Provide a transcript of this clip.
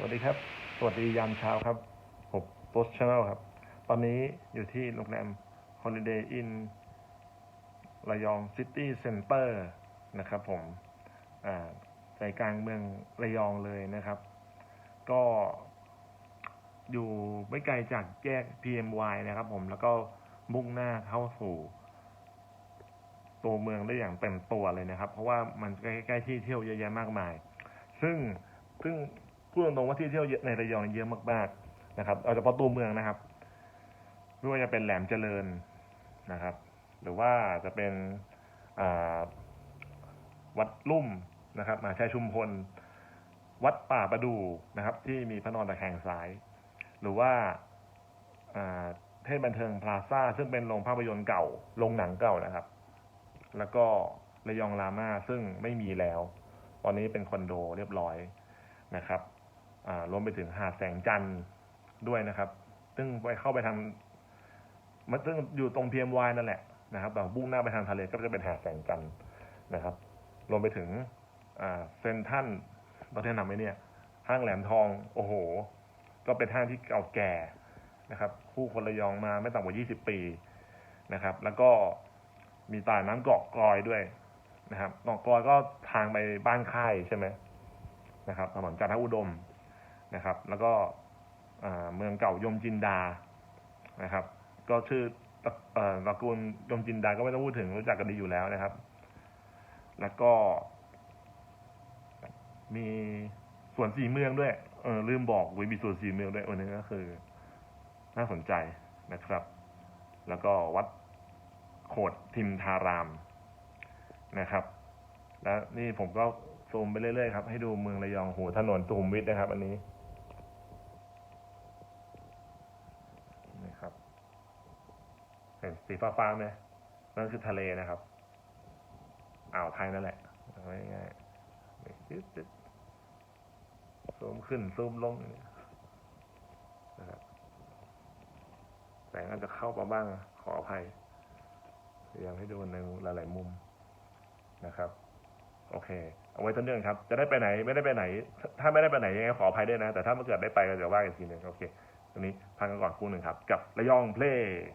สวัสดีครับ สวัสดียามเช้าครับ ผมโพสช n นลครับ ตอนนี้อยู่ที่โรงแรม Holiday Inn ระยองซิตี้เซ็นเตอร์นะครับผมใจกลางเมืองระยองเลยนะครับ ก็อยู่ไม่ไกลจากแยก PMY นะครับผม แล้วก็มุ่งหน้าเข้าสู่ ตัวเมืองได้อย่างเต็มตัวเลยนะครับ เพราะว่ามันใกล้ๆที่เที่ยวเยอะแยะมากมาย ซึ่งซึ่ง พูดตรงๆว่าที่เที่ยวเยอะในระยองเยอะมากๆนะครับเอาเฉพาะตัวเมืองนะครับไม่ว่าจะเป็นแหลมเจริญนะครับ หรือว่าจะเป็นวัดลุ่มนะครับมหาชัยชุมพล วัดป่าประดูนะครับ ที่มีพระนอนตะแคงซ้าย หรือว่าเทศบันเทิงพลาซ่า ซึ่งเป็นโรงภาพยนตร์เก่าโรงหนังเก่านะครับ แล้วก็ระยองรามาซึ่งไม่มีแล้ว ตอนนี้เป็นคอนโดเรียบร้อยนะครับ รวมไปถึงหาดแสงจันทร์ด้วยนะครับ ซึ่งไปเข้าไปทางมันซึ่งอยู่ตรง PMY นั่นแหละนะครับแต่บุ่งหน้าไปทางทะเลก็จะเป็นหาดแสงจันทร์นะครับ รวมไปถึงอ่าเซนทันประเทศนำไหมเนี่ย ห้างแหลมทอง โอ้โห ก็เป็นห้างที่เก่าแก่นะครับ คู่คนระยองมาไม่ต่ำกว่า 20 ปีนะครับ แล้วก็มีตาน้ำเกาะกลอยด้วยนะครับเกาะกลอยก็ทางไปบ้านค่ายใช่ไหมนะครับถนนจันทอุดม นะครับ แล้วก็เมืองเก่ายมจินดานะครับ ก็ชื่อตระกูลยมจินดาก็ไม่ต้องพูดถึงรู้จักกันดีอยู่แล้วนะครับ แล้วก็ มีสวนสีเมืองด้วย เออลืมบอกวิมีสวนสีเมืองด้วยวันนี้ก็คือ น่าสนใจนะครับ แล้วก็วัดโขดทิมทารามนะครับ แล้วนี่ผมก็ซูมไปเรื่อยๆครับ ให้ดูเมืองระยองหูถนนสุขุมวิทนะครับ อันนี้ครับ เห็นสีฟ้าๆไหมนั่นคือทะเลนะครับอ่าวไทยนั่นแหละง่ายๆซูมขึ้นซูมลงนะครับแต่อาจจะเข้ามาบ้าง ขออภัยพยายามให้ดูในหลายๆมุมนะครับ โอเค เอาไว้ต้นเรื่องครับ จะได้ไปไหน ไม่ได้ไปไหน ถ้าไม่ได้ไปไหนยังไงขออภัยด้วยนะ แต่ถ้าเมื่อเกิดได้ไปก็จะว่ากันทีหนึ่งโอเคตรงนี้พักกันก่อนคู่หนึ่งครับ กับระยองเพลย์